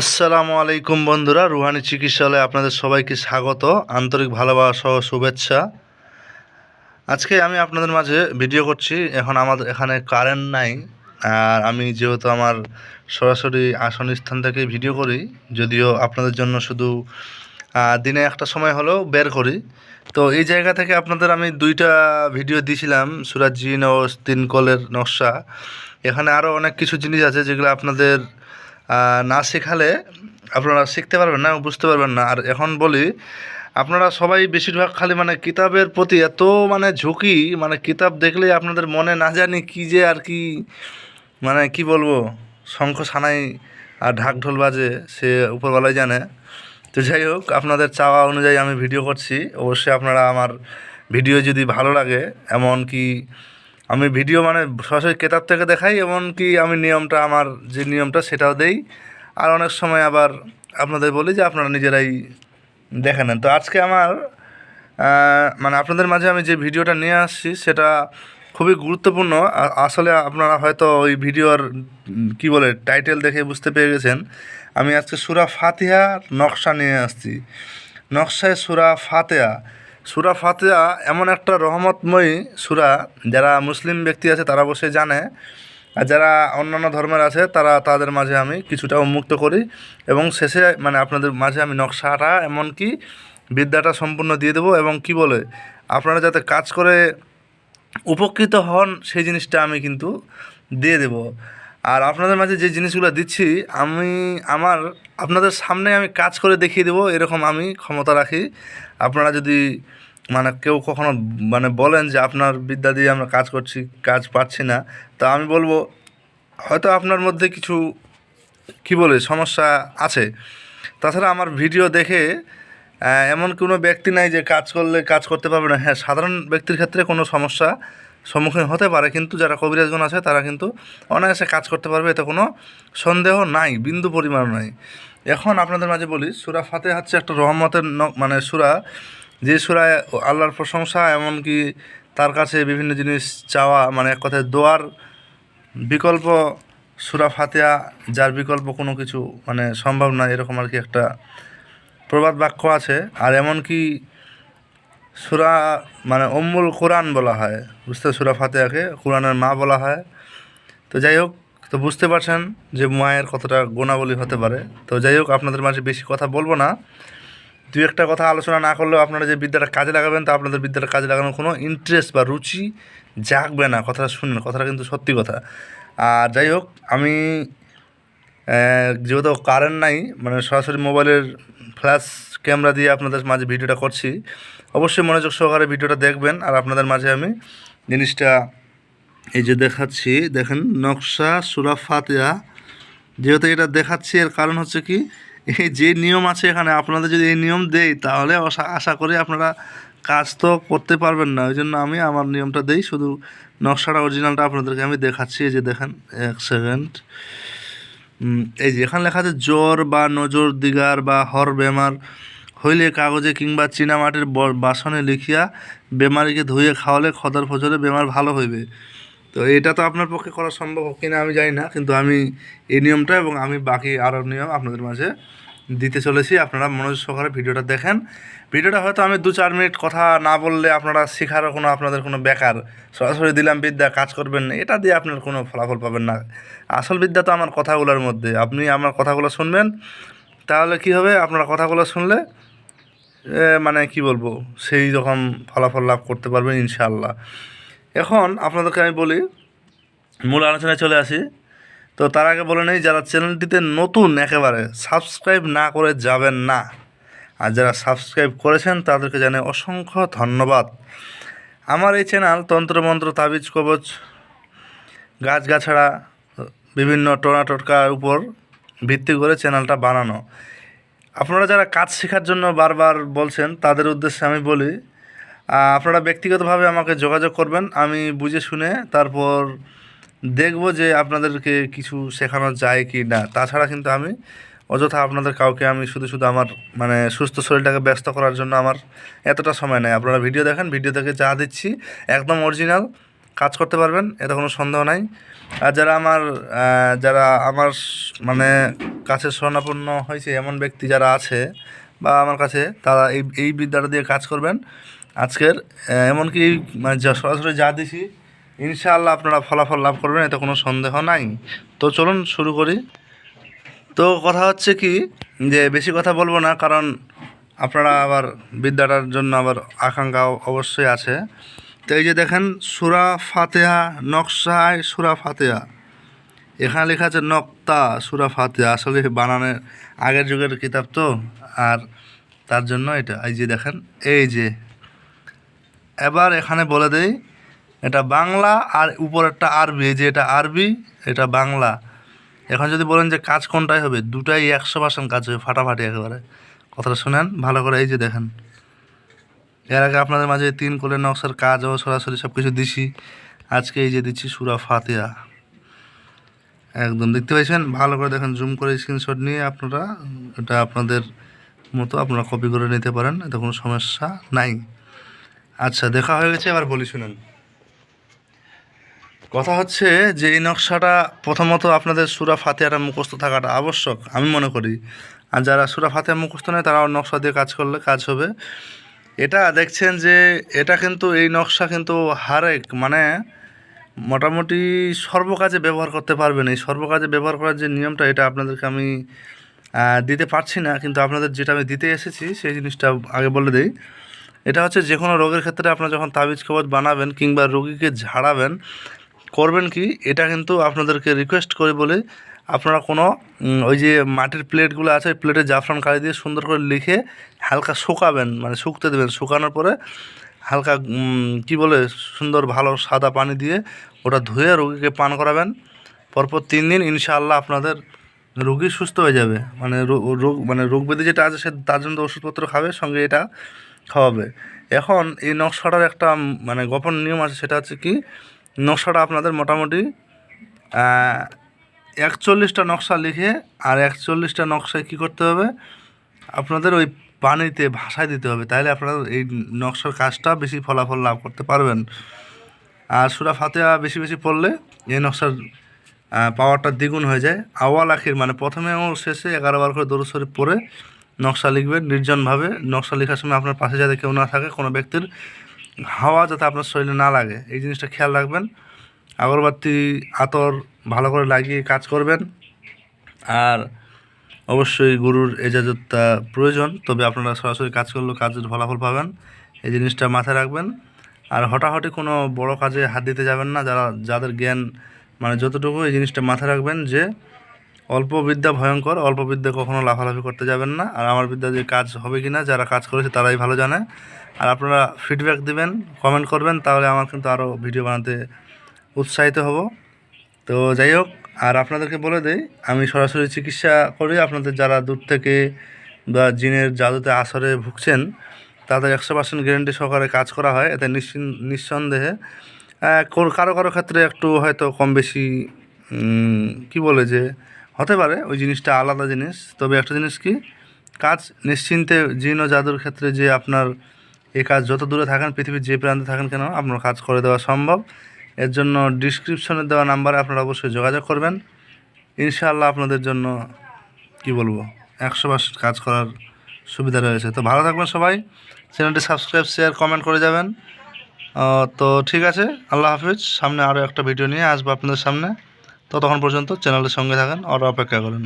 আসসালামু আলাইকুম বন্ধুরা, রুহানি চিকিৎসালয়ে আপনাদের সবাইকে স্বাগত। আন্তরিক ভালোবাসা ও শুভেচ্ছা। আজকে আমি আপনাদের মাঝে ভিডিও করছি, এখন আমাদের এখানে কারেন্ট নাই। আর আমি যেহেতু আমার সরাসরি আসন স্থান থেকে ভিডিও করি, যদিও আপনাদের জন্য শুধু দিনে একটা সময় হলেও বের করি। তো এই জায়গা থেকে আপনাদের আমি দুইটা ভিডিও দিয়েছিলাম সুরাজ জিন ও তিন কলের নকশা। এখানে আরও অনেক কিছু জিনিস আছে যেগুলো আপনাদের না শেখালে আপনারা শিখতে পারবেন না, বুঝতে পারবেন না। আর এখন বলি, আপনারা সবাই বেশিরভাগ খালি মানে কিতাবের প্রতি এত মানে ঝুঁকি মানে কিতাব দেখলেই আপনাদের মনে না জানি কী যে আর কি মানে কি বলব, শঙ্খ সানাই আর ঢাক ঢোল বাজে, সে উপরওয়ালাই জানে। তো যাই হোক, আপনাদের চাওয়া অনুযায়ী আমি ভিডিও করছি। অবশ্যই আপনারা আমার ভিডিও যদি ভালো লাগে এমন কি আমি ভিডিও মানে সরাসরি কেতাব থেকে দেখাই, এমনকি আমি নিয়মটা, আমার যে নিয়মটা সেটাও দেই। আর অনেক সময় আবার আপনাদের বলি যে আপনারা নিজেরাই দেখে নেন। তো আজকে আমার মানে আপনাদের মাঝে আমি যে ভিডিওটা নিয়ে আসছি, সেটা খুবই গুরুত্বপূর্ণ। আসলে আপনারা হয়তো ওই ভিডিওর কি বলে, টাইটেল দেখে বুঝতে পেরে গেছেন। আমি আজকে সুরা ফাতিহার নকশা নিয়ে আসছি। নকশায় সুরা ফাতেহা। সুরা ফাতেহা এমন একটা রহমতময়ী সুরা যারা মুসলিম ব্যক্তি আছে তারা অবশ্যই জানে। আর যারা অন্যান্য ধর্মের আছে তারা তাদের মাঝে আমি কিছুটা উন্মুক্ত করি এবং শেষে মানে আপনাদের মাঝে আমি নকশাটা এমনকি বিদ্যাটা সম্পূর্ণ দিয়ে দেবো এবং কি বলে, আপনারা যাতে কাজ করে উপকৃত হন সেই জিনিসটা আমি কিন্তু দিয়ে দেব। আর আপনাদের মাঝে যে জিনিসগুলো দিচ্ছি, আমি, আমার, আপনাদের সামনে আমি কাজ করে দেখিয়ে দেবো, এরকম আমি ক্ষমতা রাখি। আপনারা যদি মানে কেউ কখনো মানে বলেন যে আপনার বিদ্যা দিয়ে আমরা কাজ করছি, কাজ পাচ্ছি না, তা আমি বলব, হয়তো আপনার মধ্যে কিছু, কি বলে, সমস্যা আছে। তাছাড়া আমার ভিডিও দেখে এমন কোনো ব্যক্তি নাই যে কাজ করলে কাজ করতে পারবে না। হ্যাঁ সাধারণ ব্যক্তির ক্ষেত্রে কোনো সমস্যা সম্মুখীন হতে পারে, কিন্তু যারা কবিরাজগণ আছে তারা কিন্তু অনায়াসে কাজ করতে পারবে, এতে কোনো সন্দেহ নাই, বিন্দু পরিমাণ নাই। এখন আপনাদের মাঝে বলি, সুরা ফাতে হচ্ছে একটা রহমতের মানে সুরা, যে সুরায় আল্লাহর প্রশংসা এমনকি তার কাছে বিভিন্ন জিনিস চাওয়া মানে এক কথায় দোয়ার বিকল্প, সুরা ফাতেহা যার বিকল্প কোনো কিছু মানে সম্ভব না, এরকম আর কি একটা প্রবাদ বাক্য আছে। আর এমনকি সুরা মানে অম্মুল কোরআন বলা হয়। বুঝতে সুরা ফাতেহাকে কোরআনের মা বলা হয়। তো যাই হোক, তো বুঝতে পারছেন যে মায়ের কতটা গুণাবলী হতে পারে। তো যাই হোক, আপনাদের মাঝে বেশি কথা বলব না। দু একটা কথা আলোচনা না করলেও আপনারা যে বিদ্যাটা কাজে লাগাবেন, তা আপনাদের বিদ্যাটা কাজে লাগানোর কোনো ইন্টারেস্ট বা রুচি জাগবে না। কথাটা শুনুন, কথাটা কিন্তু সত্যি কথা। আর যাই হোক, আমি যেহেতু কারেন্ট নাই মানে সরাসরি মোবাইলের ফ্ল্যাশ ক্যামেরা দিয়ে আপনাদের মাঝে ভিডিওটা করছি। অবশ্যই মনোযোগ সহকারে ভিডিওটা দেখবেন আর আপনাদের মাঝে আমি জিনিসটা এই যে দেখাচ্ছি, দেখেন নকশা সুরা ফাতেহা। যেহেতু এটা দেখাচ্ছি, এর কারণ হচ্ছে কি, এই যে নিয়ম আছে এখানে, আপনাদের যদি এই নিয়ম দেই, তাহলে আশা করি আপনারা কাজ তো করতে পারবেন না। ওই জন্য আমি আমার নিয়মটা দেই, শুধু নকশাটা অরিজিনালটা আপনাদেরকে আমি দেখাচ্ছি। এই যে দেখেন, এক সেকেন্ড এই যে এখানে লেখা আছে, জ্বর বা নজর দিগার বা হর বেমার হইলে কাগজে কিংবা চীনামাটির মাটির বাসনে লিখিয়া বেমারিকে ধুয়ে খাওয়ালে খদার ফজরে বেমার ভালো হইবে। তো এটা তো আপনার পক্ষে করা সম্ভব কিনা আমি জানি না, কিন্তু আমি এই নিয়মটা এবং আমি বাকি আরও নিয়ম আপনাদের মাঝে দিতে চলেছি। আপনারা মনোযোগ সহকারে ভিডিওটা দেখেন। ভিডিওটা হয়তো আমি দু চার মিনিট কথা না বললে আপনারা শেখারও কোনো, আপনাদের কোনো বেকার। সরাসরি দিলাম, বিদ্যা কাজ করবেন না এটা দিয়ে আপনার কোনো ফলাফল পাবেন না। আসল বিদ্যা তো আমার কথাগুলোর মধ্যে। আপনি আমার কথাগুলো শুনবেন, তাহলে কি হবে? আপনার কথাগুলো শুনলে মানে কি বলব? সেই রকম ফলাফল লাভ করতে পারবেন ইনশাআল্লাহ। এখন আপনাদেরকে আমি বলি, মূল আলোচনায় চলে আসি। তো তার আগে বলে নেই, যারা চ্যানেলটিতে নতুন একেবারে সাবস্ক্রাইব না করে যাবেন না, আর যারা সাবস্ক্রাইব করেছেন তাদেরকে জানাই অসংখ্য ধন্যবাদ। আমার এই চ্যানেল তন্ত্রমন্ত্র তাবিজ কবচ গাছগাছড়া বিভিন্ন টোনা টোটকার উপর ভিত্তি করে চ্যানেলটা বানানো। আপনারা যারা কাজ শেখার জন্য বারবার বলছেন, তাদের উদ্দেশ্যে আমি বলি আপনারা ব্যক্তিগতভাবে আমাকে যোগাযোগ করবেন, আমি বুঝে শুনে তারপর দেখব যে আপনাদেরকে কিছু শেখানো যায় কি না। তাছাড়া কিন্তু আমি অযথা আপনাদের কাউকে আমি শুধু শুধু আমার মানে সুস্থ শরীরটাকে ব্যস্ত করার জন্য আমার এতটা সময় নেই। আপনারা ভিডিও দেখেন, ভিডিও থেকে যা দিচ্ছি, একদম অরিজিনাল, কাজ করতে পারবেন, এতে কোনো সন্দেহ নাই। আর যারা আমার যারা আমার মানে কাছে স্বর্ণাপন্ন হয়েছে এমন ব্যক্তি যারা আছে বা আমার কাছে, তারা এই এই বিদ্যাটা দিয়ে কাজ করবেন। আজকের এমনকি মানে সরাসরি যা দিছি ইনশাআল্লাহ আপনারা ফলাফল লাভ করবেন, এতে কোনো সন্দেহ নাই। তো চলুন শুরু করি। তো কথা হচ্ছে কি, যে বেশি কথা বলব না, কারণ আপনারা আবার বিদ্যাটার জন্য আবার আকাঙ্ক্ষা অবশ্যই আছে। তো এই যে দেখেন, সুরা ফাতেহা, নকশায় সুরা ফাতেহা। এখানে লেখা আছে, নক্তা, সুরা ফাতেহা। আসলে বানানের আগের যুগের কিতাব তো, আর তার জন্য এটা। এই যে দেখেন, এই যে। এবার এখানে বলে দেই এটা বাংলা আর উপরেরটা আরবি, এই যে এটা আরবি, এটা বাংলা। এখন যদি বলেন যে কাজ কোনটাই হবে, দুটাই একশো পার্সেন্ট কাজ হবে, ফাটাফাটি একেবারে। কথাটা শুনেন, ভালো করে এই যে দেখেন। এর আগে আপনাদের মাঝে তিন কোলের নকশার কাজও সরাসরি সব কিছু দিছি। আজকে এই যে দিচ্ছি সুরা ফাতেহা। একদম, দেখতে পাচ্ছেন ভালো করে দেখেন জুম করে স্ক্রিনশট নিয়ে আপনারা, এটা আপনাদের মতো আপনারা কপি করে নিতে পারেন, এতে কোনো সমস্যা নাই। আচ্ছা দেখা হয়ে গেছে, এবার বলি শুনেন। কথা হচ্ছে যে এই নকশাটা প্রথমত আপনাদের সুরা ফাতেহাটা মুখস্থ থাকাটা আবশ্যক, আমি মনে করি। আর যারা সুরা ফাতেহা মুখস্থ নেয়, তারাও নকশা দিয়ে কাজ করলে কাজ হবে। এটা দেখছেন যে এটা কিন্তু, এই নকশা কিন্তু হারেক মানে মোটামুটি সর্বকাজে ব্যবহার করতে পারবেন। এই সর্বকাজে ব্যবহার করার যে নিয়মটা, এটা আপনাদেরকে আমি দিতে পারছি না, কিন্তু আপনাদের যেটা আমি দিতে এসেছি, সেই জিনিসটা আগে বলে দিই। এটা হচ্ছে যে কোনো রোগের ক্ষেত্রে আপনারা যখন তাবিজ কবজ বানাবেন কিংবা রোগীকে ঝাড়াবেন করবেন কি? এটা কিন্তু আপনাদেরকে রিকোয়েস্ট করে বলে আপনারা কোনো ওই যে মাটির প্লেটগুলো আছে, ওই প্লেটে জাফরান কালি দিয়ে সুন্দর করে লিখে হালকা শুকাবেন মানে শুকতে দেবেন। শুকানোর পরে হালকা কি বলে, সুন্দর ভালো সাদা পানি দিয়ে ওটা ধুয়ে রোগীকে পান করাবেন। পরপর তিন দিন ইনশাআল্লাহ আপনাদের রোগী সুস্থ হয়ে যাবে। মানে রোগ মানে রোগ ব্যাধি যেটা আছে সে, তার জন্য ওষুধপত্র খাবে, সঙ্গে এটা খাওয়াবে। এখন এই নকশাটার একটা মানে গোপন নিয়ম আছে, সেটা হচ্ছে কি নকশাটা আপনাদের মোটামুটি একচল্লিশটা নকশা লিখে আর একচল্লিশটা নকশায় কী করতে হবে? আপনাদের ওই পানিতে ভাসায় দিতে হবে। তাহলে আপনারা এই নকশার কাজটা বেশি ফলাফল লাভ করতে পারবেন। আর সুরা ফাতেহা বেশি বেশি পড়লে এই নকশার পাওয়ারটা দ্বিগুণ হয়ে যায়। আওয়াল আখির মানে প্রথমে ও শেষে এগারো বার করে দরুদ শরীফ পড়ে নকশা লিখবেন। নির্জনভাবে নকশা লেখার সময় আপনার পাশে যাতে কেউ না থাকে, কোনো ব্যক্তির হাওয়া যাতে আপনার শরীরে না লাগে, এই জিনিসটা খেয়াল রাখবেন। আগরবাতি, আতর ভালো করে লাগিয়ে কাজ করবেন। আর অবশ্যই গুরুর এজাজতটা প্রয়োজন, তবে আপনারা সরাসরি কাজ করলেও কাজের ফলাফল পাবেন। এই জিনিসটা মাথায় রাখবেন। আর হঠাহটি কোনো বড় কাজে হাত দিতে যাবেন না, যারা, যাদের জ্ঞান মানে যতটুকু, এই জিনিসটা মাথায় রাখবেন যে অল্প বিদ্যা ভয়ঙ্কর, অল্প বিদ্যা কখনো লাফালাফি করতে যাবেন না। আর আমার বিদ্যা যে কাজ হবে কি না যারা কাজ করেছে তারাই ভালো জানে। আর আপনারা ফিডব্যাক দিবেন কমেন্ট করবেন, তাহলে আমার কিন্তু আরও ভিডিও বানাতে উৎসাহিত হব। তো যাই হোক, আর আপনাদেরকে বলে দেই, আমি সরাসরি চিকিৎসা করি। আপনাদের যারা দূর থেকে বা জিনের জাদুতে আসরে ভুগছেন, তাদের একশো পার্সেন্ট গ্যারেন্টি সহকারে কাজ করা হয়। এতে নিঃসন্দেহে কারও কারও ক্ষেত্রে একটু হয়তো কম বেশি কি বলে যে হতে পারে, ওই জিনিসটা আলাদা জিনিস। তবে একটা জিনিস কি, কাজ নিশ্চিন্তে ও জাদুর ক্ষেত্রে যে আপনার এই কাজ যত দূরে থাকেন, পৃথিবীর যে প্রান্তে থাকেন কেন, আপনার কাজ করে দেওয়া সম্ভব। এর জন্য ডিসক্রিপশনে দেওয়া নাম্বারে আপনারা অবশ্যই যোগাযোগ করবেন। ইনশাআল্লাহ আপনাদের জন্য, কি বলব, একশো পার্সেন্ট কাজ করার সুবিধা রয়েছে। তো ভালো থাকবেন সবাই। চ্যানেলটি সাবস্ক্রাইব শেয়ার কমেন্ট করে যাবেন। তো ঠিক আছে, আল্লাহ হাফিজ। সামনে আরও একটা ভিডিও নিয়ে আসব আপনাদের সামনে। ততক্ষণ পর্যন্ত চ্যানেলের সঙ্গে থাকেন আর অপেক্ষা করেন।